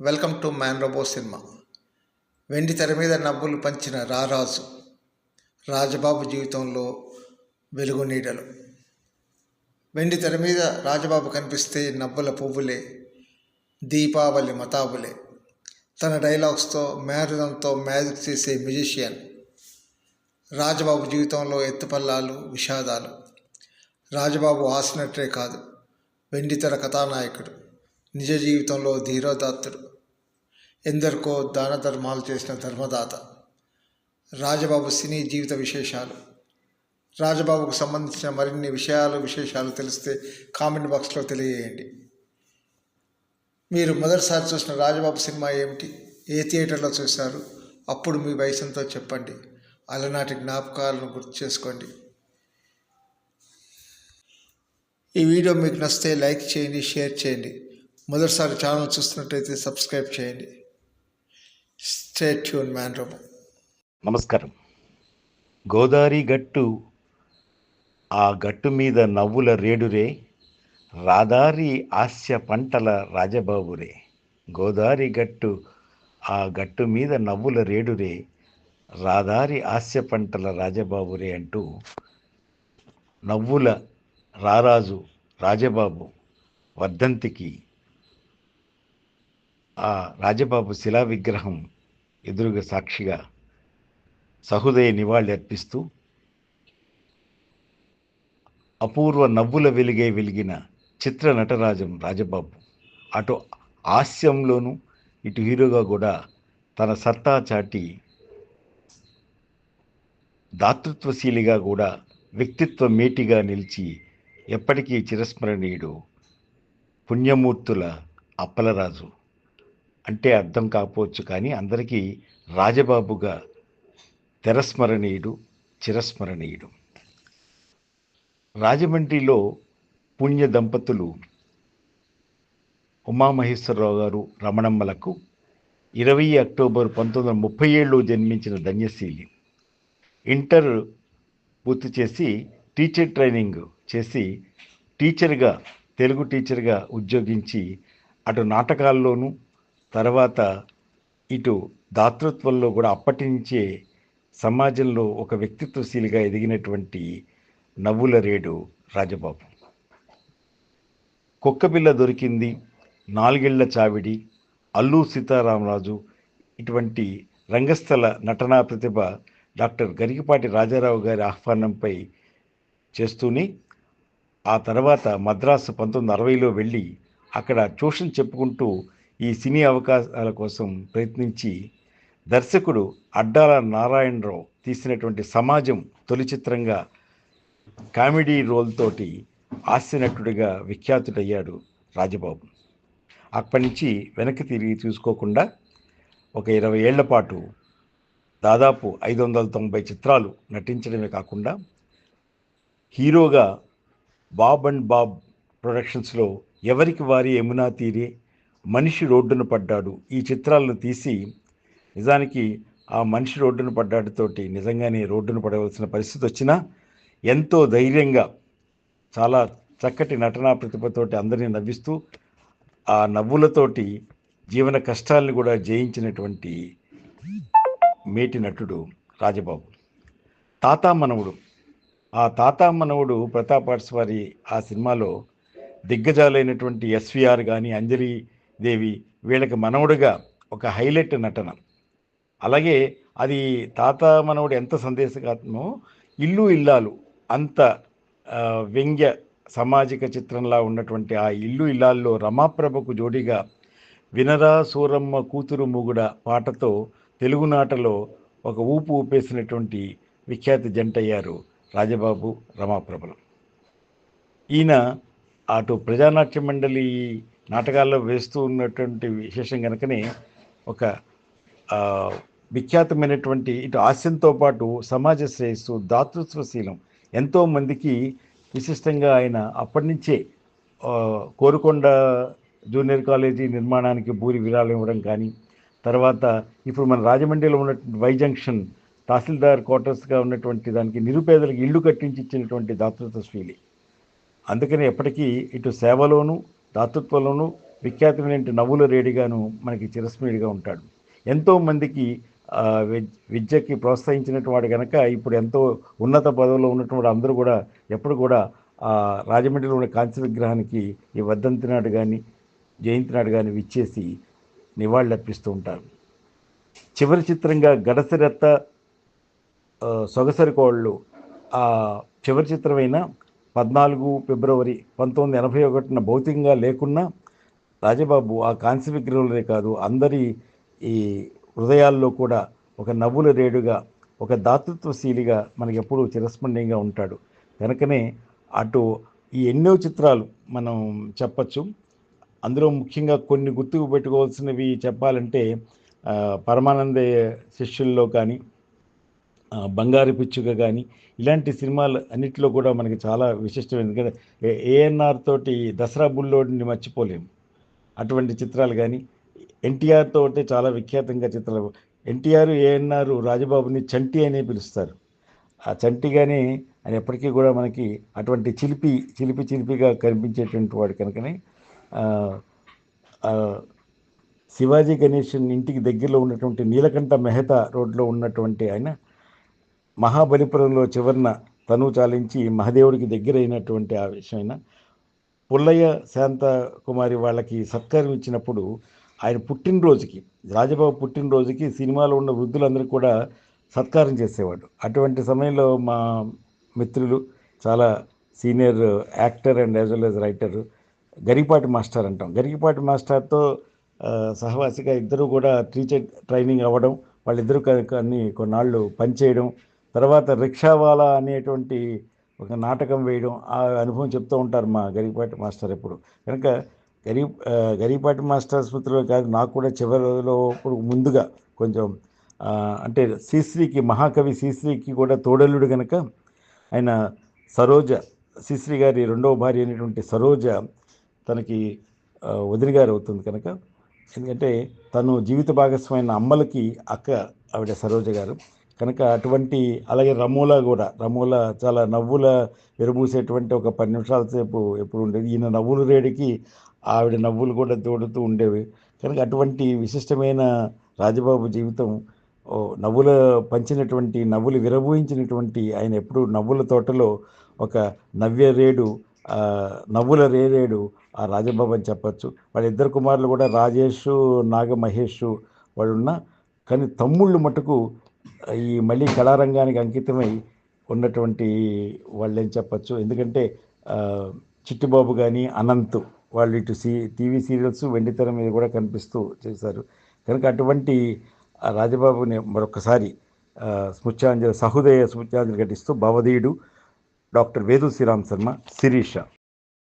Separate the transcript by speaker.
Speaker 1: Welcome to man robo cinema. వెండి తెర మీద నవ్వులు పంచిన రారాజు రాజబాబు జీవితంలో వెలుగు నీడలు. వెండి తెర మీద రాజబాబు కనిపిస్తే నవ్వుల పువ్వులే దీపావళి మతాబులే. తన డైలాగ్స్తో మేరుదంతో మ్యాజిక్ చేసే మ్యూజిషియన్. రాజబాబు జీవితంలో ఎత్తుపల్లాలు విషాదాలు. రాజబాబు ఆసినట్టే కాదు వెండితెర కథానాయకుడు. నిజ జీవితంలో ధీరోదాత్తుడు. ఎందరికో దాన ధర్మాలు చేసిన ధర్మదాత. రాజబాబు సినీ జీవిత విశేషాలు. రాజబాబుకు సంబంధించిన మరిన్ని విషయాలు విశేషాలు తెలిస్తే కామెంట్ బాక్స్లో తెలియజేయండి. మీరు మొదటిసారి చూసిన రాజబాబు సినిమా ఏమిటి? ఏ థియేటర్లో చూశారు? అప్పుడు మీ వయసుతో చెప్పండి. అలనాటి జ్ఞాపకాలను గుర్తు చేసుకోండి. ఈ వీడియో మీకు నచ్చితే లైక్ చేయండి షేర్ చేయండి. మొదటిసారి ఛానల్ చూస్తున్నట్టయితే సబ్స్క్రైబ్ చేయండి స్టే ట్యూన్ మ్యాన్ రోబో
Speaker 2: నమస్కారం. గోదావరి గట్టు ఆ గట్టు మీద నవ్వుల రేడురే రాదారి హాస్య పంటల రాజబాబురే. గోదావరి గట్టు ఆ గట్టు మీద నవ్వుల రేడురే రాదారి హాస్య పంటల రాజబాబురే అంటూ నవ్వుల రారాజు రాజబాబు వర్ధంతికి ఆ రాజబాబు శిలా విగ్రహం ఎదురుగా సాక్షిగా సహృదయ నివాళి అర్పిస్తూ అపూర్వ నవ్వుల వెలిగే వెలిగిన చిత్ర నటరాజం రాజబాబు. అటు హాస్యంలోనూ ఇటు హీరోగా కూడా తన సత్తా చాటి దాతృత్వశీలిగా కూడా వ్యక్తిత్వ మేటిగా నిలిచి ఎప్పటికీ చిరస్మరణీయుడు పుణ్యమూర్తుల అప్పలరాజు. అంటే అర్థం కాకపోవచ్చు కానీ అందరికీ రాజబాబుగా తెరస్మరణీయుడు చిరస్మరణీయుడు. రాజమండ్రిలో పుణ్య దంపతులు ఉమామహేశ్వరరావు గారు రమణమ్మలకు ఇరవై అక్టోబర్ పంతొమ్మిది వందల ముప్పై ఏడులో జన్మించిన ధన్యశీలి. ఇంటర్ పూర్తి చేసి టీచర్ ట్రైనింగ్ చేసి టీచర్గా తెలుగు టీచర్గా ఉద్యోగించి అటు నాటకాల్లోనూ తర్వాత ఇటు దాతృత్వంలో కూడా అప్పటి నుంచే సమాజంలో ఒక వ్యక్తిత్వశీలిగా ఎదిగినటువంటి నవ్వుల రేడు రాజబాబు కుక్కపిల్ల దొరికింది నాలుగేళ్ళ చావిడి అల్లు సీతారామరాజు ఇటువంటి రంగస్థల నటనా ప్రతిభ డాక్టర్ గరికపాటి రాజారావు గారి ఆహ్వానంపై చేస్తూనే ఆ తర్వాత మద్రాసు పంతొమ్మిది అరవైలో వెళ్ళి అక్కడ ట్యూషన్ చెప్పుకుంటూ ఈ సినీ అవకాశాల కోసం ప్రయత్నించి దర్శకుడు అడ్డాల నారాయణరావు తీసినటువంటి సమాజం తొలి చిత్రంగా కామెడీ రోల్తోటి హాస్యనటుడిగా విఖ్యాతుడయ్యాడు రాజబాబు. అక్కడి నుంచి వెనక్కి తిరిగి చూసుకోకుండా ఒక ఇరవై ఏళ్ళ పాటు దాదాపు ఐదు వందల తొంభై చిత్రాలు నటించడమే కాకుండా హీరోగా బాబ్ అండ్ బాబ్ ప్రొడక్షన్స్లో ఎవరికి వారి యమునా తీరే మనిషి రోడ్డున పడ్డాడు. ఈ చిత్రాలను తీసి నిజానికి ఆ మనిషి రోడ్డున పడ్డాడుతోటి నిజంగానే రోడ్డున పడవలసిన పరిస్థితి వచ్చినా ఎంతో ధైర్యంగా చాలా చక్కటి నటనా ప్రతిభతోటి అందరినీ నవ్విస్తూ ఆ నవ్వులతోటి జీవన కష్టాలను కూడా జయించినటువంటి మేటి నటుడు రాజబాబు. తాతా మనవుడు. ఆ తాతా మనవుడు ప్రతాపాట్స్ వారి ఆ సినిమాలో దిగ్గజాలైనటువంటి ఎస్విఆర్ కానీ అంజలి దేవి వీళ్ళకి మనవుడిగా ఒక హైలైట్ నటన. అలాగే అది తాత మనవుడు ఎంత సందేశకాత్మో ఇల్లు ఇల్లాలు అంత వ్యంగ్య సామాజిక చిత్రంలా ఉన్నటువంటి ఆ ఇల్లు ఇల్లాల్లో రమాప్రభకు జోడిగా వినరా సూరమ్మ కూతురు మూగుడ పాటతో తెలుగునాటలో ఒక ఊపు ఊపేసినటువంటి విఖ్యాత జంటయ్యారు రాజబాబు రమాప్రభలు. ఈయన అటు ప్రజానాట్య మండలి నాటకాల్లో వేస్తూ ఉన్నటువంటి విశేషం కనుకనే ఒక విఖ్యాతమైనటువంటి ఇటు హాస్యంతో పాటు సమాజ శ్రేయస్సు దాతృత్వశీలం ఎంతో మందికి విశిష్టంగా ఆయన అప్పటి నుంచే కోరుకొండ జూనియర్ కాలేజీ నిర్మాణానికి భూరి విరాళం ఇవ్వడం కానీ తర్వాత ఇప్పుడు మన రాజమండ్రిలో ఉన్నటువంటి వై జంక్షన్ తహసీల్దార్ క్వార్టర్స్గా ఉన్నటువంటి దానికి నిరుపేదలకు ఇల్లు కట్టించి ఇచ్చినటువంటి దాతృత్వ శీలి. అందుకని ఎప్పటికీ ఇటు సేవలోనూ దాతృత్వంలోనూ విఖ్యాతమైన నవ్వుల రేడిగాను మనకి చిరస్మృతిగా ఉంటాడు. ఎంతోమందికి విద్యకి ప్రోత్సహించినటువంటి వాడు కనుక ఇప్పుడు ఎంతో ఉన్నత పదవిలో ఉన్నటువంటి అందరూ కూడా ఎప్పుడు కూడా ఆ రాజమండ్రిలో ఉన్న కాంస్య విగ్రహానికి ఈ వర్ధంతి నాడు కానీ జయంతి నాడు కానీ విచ్చేసి నివాళులర్పిస్తూ ఉంటారు. చివరి చిత్రంగా గడసరెత్త సొగసరి కోళ్ళు ఆ చివరి చిత్రమైన పద్నాలుగు ఫిబ్రవరి పంతొమ్మిది ఎనభై ఒకటిన భౌతికంగా లేకున్నా రాజబాబు ఆ కాంస్య విగ్రహంలోనే కాదు అందరి ఈ హృదయాల్లో కూడా ఒక నవ్వుల రేడుగా ఒక దాతృత్వశీలిగా మనకి ఎప్పుడూ చిరస్మరణీయంగా ఉంటాడు. కనుకనే అటు ఈ ఎన్నో చిత్రాలు మనం చెప్పచ్చు. అందులో ముఖ్యంగా కొన్ని గుర్తుకు పెట్టుకోవాల్సినవి చెప్పాలంటే పరమానంద పరమానందయ్య శిష్యుల్లో కానీ బంగారు పిచ్చుక కానీ ఇలాంటి సినిమాలు అన్నిటిలో కూడా మనకి చాలా విశిష్టమైనది కదా ఏఎన్ఆర్ తోటి దసరా బుల్లోడిని మర్చిపోలేము అటువంటి చిత్రాలు కానీ ఎన్టీఆర్ తోటి చాలా విఖ్యాతంగా చిత్రాలు. ఎన్టీఆర్ ఏఎన్ఆర్ రాజబాబుని చంటి అనే పిలుస్తారు. ఆ చంటిగానే ఆయన ఎప్పటికీ కూడా మనకి అటువంటి చిలిపి చిలిపి చిలిపిగా కనిపించేటువంటి వాడు కనుకనే శివాజీ గణేషన్ ఇంటికి దగ్గరలో ఉన్నటువంటి నీలకంఠ మెహతా రోడ్లో ఉన్నటువంటి ఆయన మహాబలిపురంలో చివరిన తను చాలించి మహాదేవుడికి దగ్గరైనటువంటి ఆ విషయమైన పుల్లయ్య శాంత కుమారి వాళ్ళకి సత్కారం ఇచ్చినప్పుడు ఆయన పుట్టినరోజుకి రాజబాబు పుట్టినరోజుకి సినిమాలో ఉన్న వృద్ధులందరూ కూడా సత్కారం చేసేవాడు. అటువంటి సమయంలో మా మిత్రులు చాలా senior actor and as well as writer Garipati master అంటాం. గరిపాటి మాస్టర్తో సహవాసిగా ఇద్దరు కూడా టీచర్ ట్రైనింగ్ అవ్వడం వాళ్ళిద్దరూ క- కొన్ని కొన్నాళ్ళు పనిచేయడం తర్వాత రిక్షావాలా అనేటువంటి ఒక నాటకం వేయడం ఆ అనుభవం చెప్తూ ఉంటారు మా గరిపాటి మాస్టర్ ఎప్పుడు. కనుక గరి గరీపాటి మాస్టర్ స్మృతిలో కాదు నాకు కూడా చివరిలో ఇప్పుడు ముందుగా కొంచెం అంటే శ్రీశ్రీకి మహాకవి శ్రీశ్రీకి కూడా తోడలుడు కనుక ఆయన సరోజ శ్రీశ్రీ గారి రెండవ భార్య అయినటువంటి సరోజ తనకి ఆ, వదిన గారు అవుతుంది కనుక. ఎందుకంటే తను జీవిత భాగస్వామైన అమ్మలకి అక్క ఆవిడ సరోజ గారు. కనుక అటువంటి అలాగే రమోలా కూడా రమూల చాలా నవ్వుల ఎరుబూసేటువంటి ఒక పది నిమిషాల సేపు ఎప్పుడు ఉండేది. ఈయన నవ్వుల రేడికి ఆవిడ నవ్వులు కూడా తోడుతూ ఉండేవి. కనుక అటువంటి విశిష్టమైన రాజబాబు జీవితం ఓ నవ్వుల పంచినటువంటి నవ్వులు విరబూయించినటువంటి ఆయన ఎప్పుడు నవ్వుల తోటలో ఒక నవ్య రేడు నవ్వుల రేరేడు ఆ రాజబాబు అని చెప్పచ్చు. వాళ్ళ ఇద్దరు కుమారులు కూడా రాజేష్ నాగ మహేష్ వాళ్ళు ఉన్న కానీ తమ్ముళ్ళు మటుకు ఈ మళ్ళీ కళారంగానికి అంకితమై ఉన్నటువంటి వాళ్ళు ఏం చెప్పచ్చు? ఎందుకంటే చిట్టిబాబు కానీ అనంత్ వాళ్ళు ఇటు సీ టీవీ సీరియల్స్ వెండితెర మీద కూడా కనిపిస్తూ చేశారు. కనుక అటువంటి రాజబాబుని మరొకసారి స్మృత్యాంజలి సహృదయ స్మృత్యాంజలి ఘటిస్తూ భవధీయుడు డాక్టర్ వేదు శ్రీరామ్ శర్మ శిరీష.